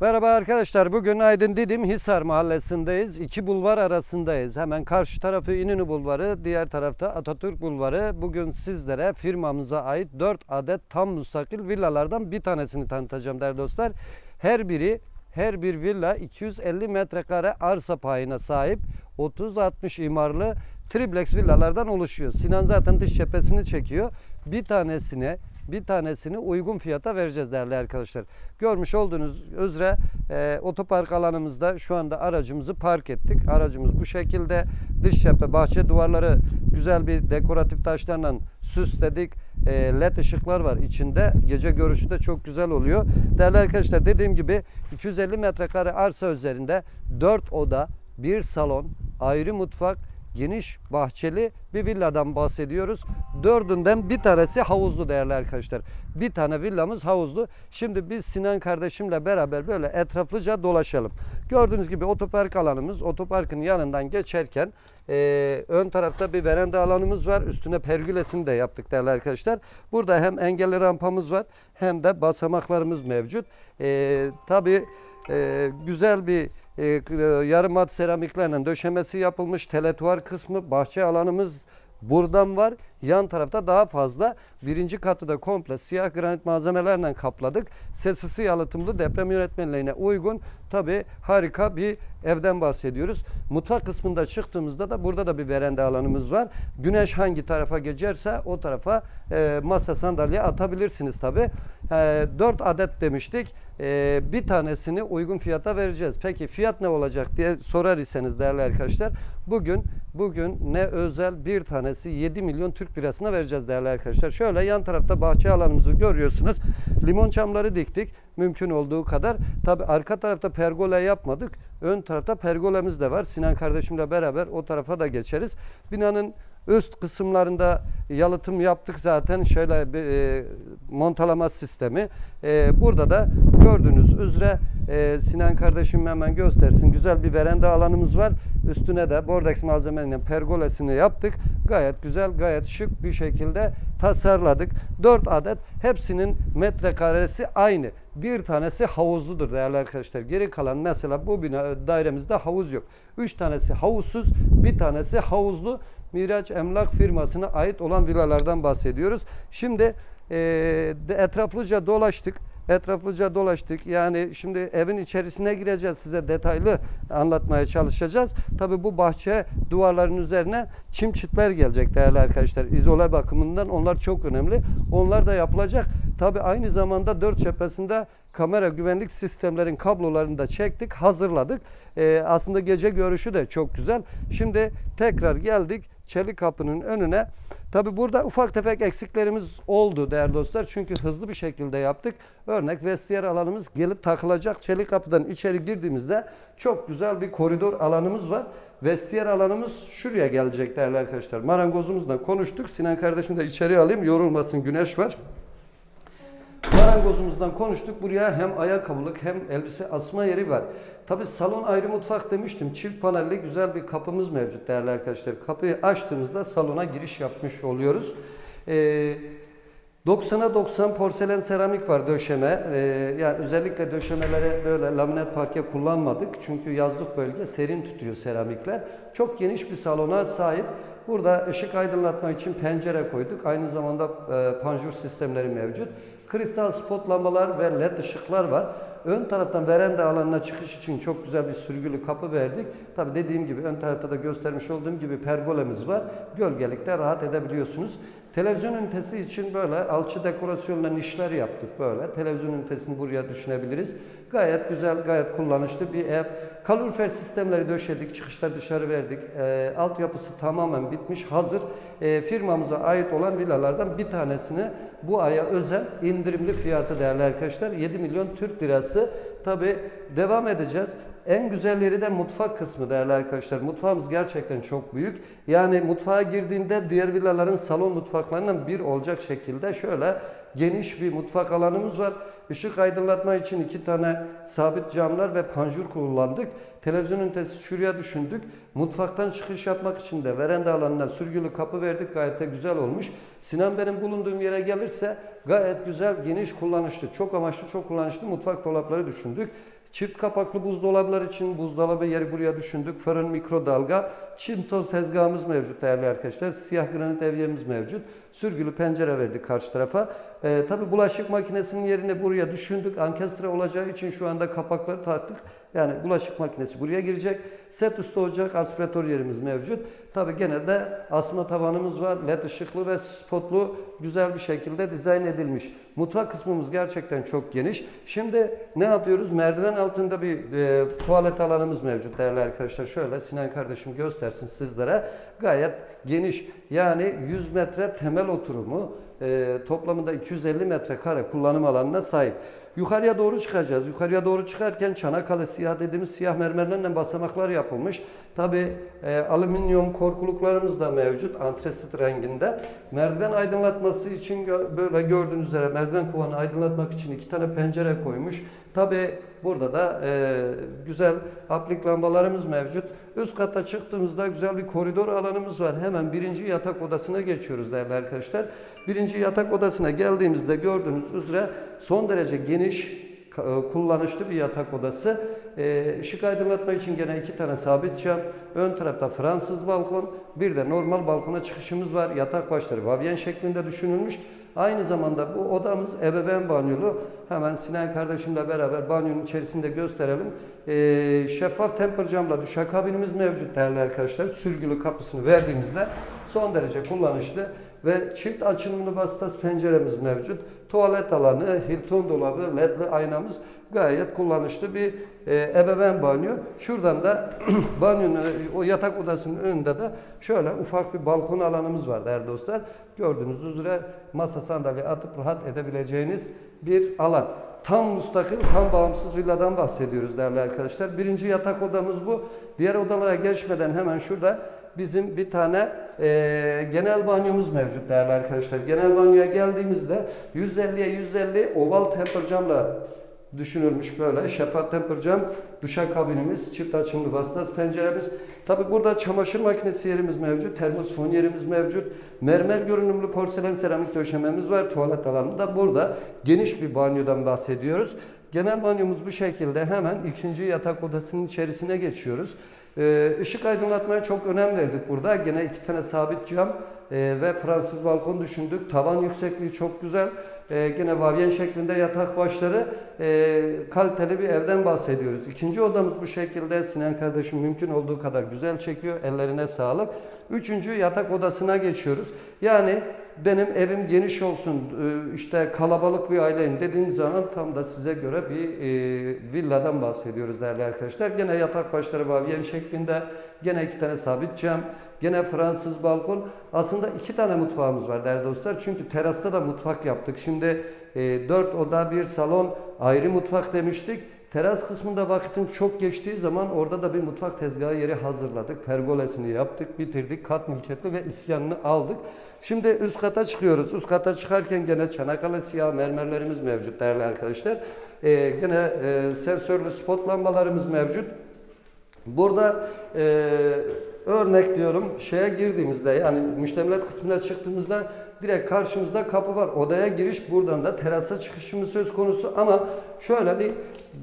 Merhaba arkadaşlar. Bugün Aydın Didim Hisar Mahallesi'ndeyiz. İki bulvar arasındayız. Hemen karşı tarafı İnönü Bulvarı, diğer tarafta Atatürk Bulvarı. Bugün sizlere firmamıza ait 4 adet tam müstakil villalardan bir tanesini tanıtacağım değerli dostlar. Her biri her bir villa 250 metrekare arsa payına sahip 30-60 imarlı triplex villalardan oluşuyor. Sinan zaten dış cephesini çekiyor. Bir tanesine bir tanesini uygun fiyata vereceğiz değerli arkadaşlar. Görmüş olduğunuz üzere e, otopark alanımızda şu anda aracımızı park ettik. Aracımız bu şekilde dış cephe bahçe duvarları güzel bir dekoratif taşlarla süsledik. E, led ışıklar var içinde. Gece görüşü de çok güzel oluyor. Değerli arkadaşlar dediğim gibi 250 metrekare arsa üzerinde 4 oda, bir salon, ayrı mutfak, geniş bahçeli bir villadan bahsediyoruz. Dördünden bir tanesi havuzlu değerli arkadaşlar. Bir tane villamız havuzlu. Şimdi biz Sinan kardeşimle beraber böyle etraflıca dolaşalım. Gördüğünüz gibi otopark alanımız. Otoparkın yanından geçerken e, ön tarafta bir veranda alanımız var. Üstüne pergülesini de yaptık değerli arkadaşlar. Burada hem engelli rampamız var hem de basamaklarımız mevcut. E, tabii e, güzel bir e, yarım mat seramiklerle döşemesi yapılmış teletuvar kısmı bahçe alanımız buradan var. Yan tarafta daha fazla. Birinci katı da komple siyah granit malzemelerle kapladık. Sesisi yalıtımlı deprem yönetmenliğine uygun. Tabi harika bir evden bahsediyoruz. Mutfak kısmında çıktığımızda da burada da bir veranda alanımız var. Güneş hangi tarafa geçerse o tarafa e, masa sandalye atabilirsiniz tabi. E, 4 adet demiştik. E, bir tanesini uygun fiyata vereceğiz. Peki fiyat ne olacak diye sorar iseniz değerli arkadaşlar. Bugün bugün ne özel bir tanesi 7 milyon Türk lirasına vereceğiz değerli arkadaşlar. Şöyle yan tarafta bahçe alanımızı görüyorsunuz. Limon çamları diktik mümkün olduğu kadar. Tabi arka tarafta pergola yapmadık. Ön tarafta pergolemiz de var. Sinan kardeşimle beraber o tarafa da geçeriz. Binanın üst kısımlarında yalıtım yaptık zaten. Şöyle bir e, montalama sistemi. E, burada da gördüğünüz üzere e, Sinan kardeşim hemen göstersin. Güzel bir veranda alanımız var. Üstüne de bordex malzemenin pergolesini yaptık. Gayet güzel, gayet şık bir şekilde tasarladık. 4 adet hepsinin metrekaresi aynı. Bir tanesi havuzludur değerli arkadaşlar. Geri kalan mesela bu bina dairemizde havuz yok. 3 tanesi havuzsuz, bir tanesi havuzlu. Miraç Emlak firmasına ait olan villalardan bahsediyoruz. Şimdi e, etraflıca dolaştık. Etraflıca dolaştık. Yani şimdi evin içerisine gireceğiz. Size detaylı anlatmaya çalışacağız. Tabii bu bahçe duvarların üzerine çim çitler gelecek değerli arkadaşlar. İzole bakımından onlar çok önemli. Onlar da yapılacak. Tabii aynı zamanda dört cephesinde kamera güvenlik sistemlerin kablolarını da çektik, hazırladık. Ee, aslında gece görüşü de çok güzel. Şimdi tekrar geldik çelik kapının önüne. Tabi burada ufak tefek eksiklerimiz oldu değerli dostlar. Çünkü hızlı bir şekilde yaptık. Örnek vestiyer alanımız gelip takılacak. Çelik kapıdan içeri girdiğimizde çok güzel bir koridor alanımız var. Vestiyer alanımız şuraya gelecek değerli arkadaşlar. Marangozumuzla konuştuk. Sinan kardeşim de içeri alayım yorulmasın güneş var. Marangozumuzdan konuştuk. Buraya hem ayakkabılık hem elbise asma yeri var. Tabi salon ayrı mutfak demiştim. Çift panelli güzel bir kapımız mevcut değerli arkadaşlar. Kapıyı açtığımızda salona giriş yapmış oluyoruz. Ee, 90'a 90 porselen seramik var döşeme. Ee, yani özellikle döşemelere böyle laminat parke kullanmadık. Çünkü yazlık bölge serin tutuyor seramikler. Çok geniş bir salona sahip. Burada ışık aydınlatma için pencere koyduk. Aynı zamanda e, panjur sistemleri mevcut. Kristal spot lambalar ve led ışıklar var. Ön taraftan veranda alanına çıkış için çok güzel bir sürgülü kapı verdik. Tabi dediğim gibi ön tarafta da göstermiş olduğum gibi pergolemiz var. Gölgelikte rahat edebiliyorsunuz. Televizyon ünitesi için böyle alçı dekorasyonla nişler yaptık böyle. Televizyon ünitesini buraya düşünebiliriz. Gayet güzel, gayet kullanışlı bir ev. Kalorifer sistemleri döşedik, çıkışlar dışarı verdik. E, altyapısı tamamen bitmiş, hazır. E, firmamıza ait olan villalardan bir tanesini bu aya özel indirimli fiyatı değerli arkadaşlar. 7 milyon Türk lirası. Tabi devam edeceğiz. En güzelleri de mutfak kısmı değerli arkadaşlar. Mutfağımız gerçekten çok büyük. Yani mutfağa girdiğinde diğer villaların salon mutfaklarından bir olacak şekilde şöyle geniş bir mutfak alanımız var. Işık aydınlatma için iki tane sabit camlar ve panjur kullandık. Televizyon ünitesi şuraya düşündük. Mutfaktan çıkış yapmak için de veranda alanına sürgülü kapı verdik. Gayet de güzel olmuş. Sinan benim bulunduğum yere gelirse gayet güzel, geniş, kullanışlı, çok amaçlı, çok kullanışlı mutfak dolapları düşündük. Çift kapaklı buzdolaplar için buzdolabı yeri buraya düşündük. Fırın, mikrodalga, çim toz tezgahımız mevcut değerli arkadaşlar. Siyah granit evyemiz mevcut. Sürgülü pencere verdik karşı tarafa. Ee, tabii bulaşık makinesinin yerini buraya düşündük. Ankestre olacağı için şu anda kapakları taktık. Yani bulaşık makinesi buraya girecek. Set üstü ocak, aspiratör yerimiz mevcut. Tabii gene de asma tavanımız var. LED ışıklı ve spotlu güzel bir şekilde dizayn edilmiş. Mutfak kısmımız gerçekten çok geniş. Şimdi ne yapıyoruz? Merdiven altında bir e, tuvalet alanımız mevcut değerli arkadaşlar. Şöyle Sinan kardeşim göstersin sizlere. Gayet geniş. Yani 100 metre temel oturumu e, toplamında 250 metrekare kullanım alanına sahip. Yukarıya doğru çıkacağız. Yukarıya doğru çıkarken Çanakkale siyah dediğimiz siyah mermerlerle basamaklar yapılmış. Tabi e, alüminyum korkuluklarımız da mevcut antresit renginde. Merdiven aydınlatması için böyle gördüğünüz üzere merdiven kovanı aydınlatmak için iki tane pencere koymuş. Tabi burada da e, güzel aplik lambalarımız mevcut. Üst kata çıktığımızda güzel bir koridor alanımız var. Hemen birinci yatak odasına geçiyoruz değerli arkadaşlar. Birinci yatak odasına geldiğimizde gördüğünüz üzere son derece geniş, ka- e, kullanışlı bir yatak odası. E, ışık aydınlatma için gene iki tane sabit cam. Ön tarafta Fransız balkon. Bir de normal balkona çıkışımız var. Yatak başları vavyen şeklinde düşünülmüş. Aynı zamanda bu odamız ebeveyn banyolu. Hemen Sinan kardeşimle beraber banyonun içerisinde gösterelim. Ee, şeffaf temper camla duşakabinimiz mevcut değerli arkadaşlar. Sürgülü kapısını verdiğimizde son derece kullanışlı ve çift açılımlı vasıtası penceremiz mevcut. Tuvalet alanı, Hilton dolabı, ledli aynamız gayet kullanışlı bir e, ebeveyn banyo. Şuradan da banyonun o yatak odasının önünde de şöyle ufak bir balkon alanımız var değerli dostlar. Gördüğünüz üzere masa sandalye atıp rahat edebileceğiniz bir alan. Tam müstakil, tam bağımsız villadan bahsediyoruz değerli arkadaşlar. Birinci yatak odamız bu. Diğer odalara geçmeden hemen şurada bizim bir tane e, genel banyomuz mevcut değerli arkadaşlar. Genel banyoya geldiğimizde 150'ye 150 oval temper camla düşünülmüş böyle. Şeffaf temper cam, duşakabinimiz, çift açımlı vasıtası penceremiz. Tabi burada çamaşır makinesi yerimiz mevcut, termosfon yerimiz mevcut. Mermer görünümlü porselen seramik döşememiz var. Tuvalet alanı da burada. Geniş bir banyodan bahsediyoruz. Genel banyomuz bu şekilde. Hemen ikinci yatak odasının içerisine geçiyoruz. Ee, ışık aydınlatmaya çok önem verdik burada. Gene iki tane sabit cam e, ve Fransız balkon düşündük. Tavan yüksekliği çok güzel. E, gene vavyen şeklinde yatak başları e, kaliteli bir evden bahsediyoruz. İkinci odamız bu şekilde. Sinan kardeşim mümkün olduğu kadar güzel çekiyor. Ellerine sağlık. Üçüncü yatak odasına geçiyoruz. Yani benim evim geniş olsun, e, işte kalabalık bir aileyim dediğiniz zaman tam da size göre bir e, villadan bahsediyoruz değerli arkadaşlar. Gene yatak başları vavyen şeklinde, gene iki tane sabit cam, gene Fransız balkon. Aslında iki tane mutfağımız var değerli dostlar. Çünkü terasta da mutfak yaptık. Şimdi e, dört oda bir salon ayrı mutfak demiştik. Teras kısmında vakitin çok geçtiği zaman orada da bir mutfak tezgahı yeri hazırladık. Pergolesini yaptık, bitirdik. Kat mülkiyetli ve isyanını aldık. Şimdi üst kata çıkıyoruz. Üst kata çıkarken gene Çanakkale siyah mermerlerimiz mevcut değerli arkadaşlar. Ee, gene e, sensörlü spot lambalarımız mevcut. Burada e, örnek diyorum şeye girdiğimizde yani müştemilat kısmına çıktığımızda direkt karşımızda kapı var. Odaya giriş buradan da terasa çıkışımız söz konusu ama şöyle bir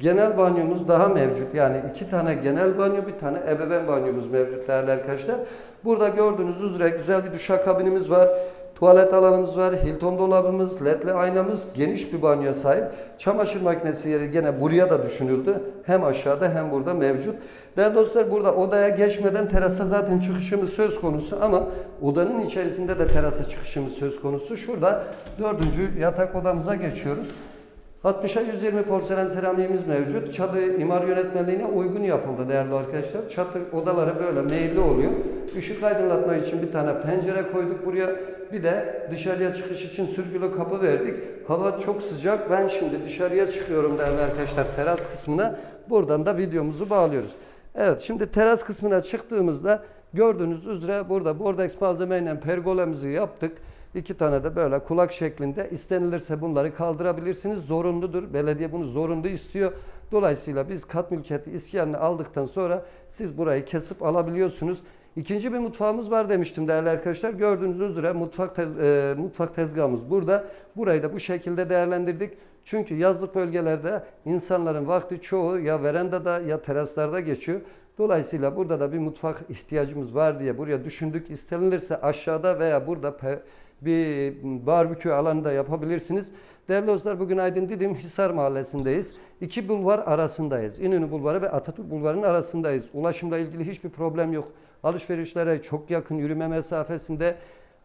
genel banyomuz daha mevcut. Yani iki tane genel banyo bir tane ebeveyn banyomuz mevcut değerli arkadaşlar. Burada gördüğünüz üzere güzel bir duşakabinimiz var. Tuvalet alanımız var, Hilton dolabımız, ledli aynamız, geniş bir banyoya sahip. Çamaşır makinesi yeri gene buraya da düşünüldü. Hem aşağıda hem burada mevcut. Değerli dostlar burada odaya geçmeden terasa zaten çıkışımız söz konusu ama odanın içerisinde de terasa çıkışımız söz konusu. Şurada dördüncü yatak odamıza geçiyoruz. 60'a 120 porselen seramiğimiz mevcut. Çatı imar yönetmeliğine uygun yapıldı değerli arkadaşlar. Çatı odaları böyle meyilli oluyor. Işık aydınlatma için bir tane pencere koyduk buraya. Bir de dışarıya çıkış için sürgülü kapı verdik. Hava çok sıcak. Ben şimdi dışarıya çıkıyorum değerli arkadaşlar teras kısmına. Buradan da videomuzu bağlıyoruz. Evet şimdi teras kısmına çıktığımızda gördüğünüz üzere burada Bordex malzemeyle pergolemizi yaptık. İki tane de böyle kulak şeklinde istenilirse bunları kaldırabilirsiniz. Zorunludur. Belediye bunu zorunlu istiyor. Dolayısıyla biz kat mülkiyeti iskanını aldıktan sonra siz burayı kesip alabiliyorsunuz. İkinci bir mutfağımız var demiştim değerli arkadaşlar. Gördüğünüz üzere mutfak tez, e, mutfak tezgahımız burada. Burayı da bu şekilde değerlendirdik. Çünkü yazlık bölgelerde insanların vakti çoğu ya verandada ya teraslarda geçiyor. Dolayısıyla burada da bir mutfak ihtiyacımız var diye buraya düşündük. İstenilirse aşağıda veya burada bir barbekü alanı da yapabilirsiniz. Değerli dostlar bugün Aydın Didim Hisar Mahallesi'ndeyiz. İki bulvar arasındayız. İnönü Bulvarı ve Atatürk Bulvarı'nın arasındayız. Ulaşımla ilgili hiçbir problem yok. Alışverişlere çok yakın yürüme mesafesinde.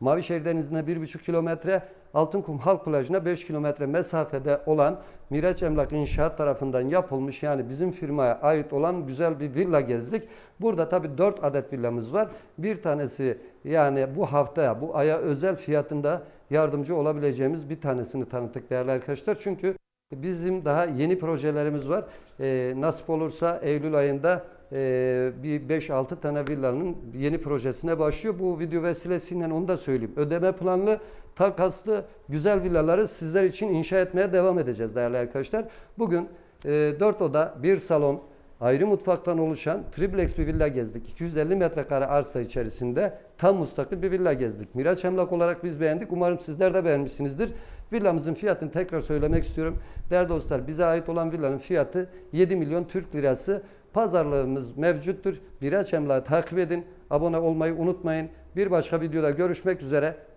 Mavişehir Denizi'ne 1,5 kilometre, Altınkum Halk Plajı'na 5 kilometre mesafede olan Miraç Emlak İnşaat tarafından yapılmış yani bizim firmaya ait olan güzel bir villa gezdik. Burada tabii 4 adet villamız var. Bir tanesi yani bu haftaya, bu aya özel fiyatında yardımcı olabileceğimiz bir tanesini tanıttık değerli arkadaşlar. Çünkü bizim daha yeni projelerimiz var. Ee, nasip olursa Eylül ayında e, bir 5-6 tane villanın yeni projesine başlıyor. Bu video vesilesiyle onu da söyleyeyim. Ödeme planlı, takaslı güzel villaları sizler için inşa etmeye devam edeceğiz değerli arkadaşlar. Bugün e, 4 oda, 1 salon, ayrı mutfaktan oluşan triplex bir villa gezdik. 250 metrekare arsa içerisinde tam müstakil bir villa gezdik. Miraç Emlak olarak biz beğendik. Umarım sizler de beğenmişsinizdir. Villamızın fiyatını tekrar söylemek istiyorum. Değerli dostlar bize ait olan villanın fiyatı 7 milyon Türk lirası. Pazarlığımız mevcuttur. Miraç Emlak'ı takip edin. Abone olmayı unutmayın. Bir başka videoda görüşmek üzere.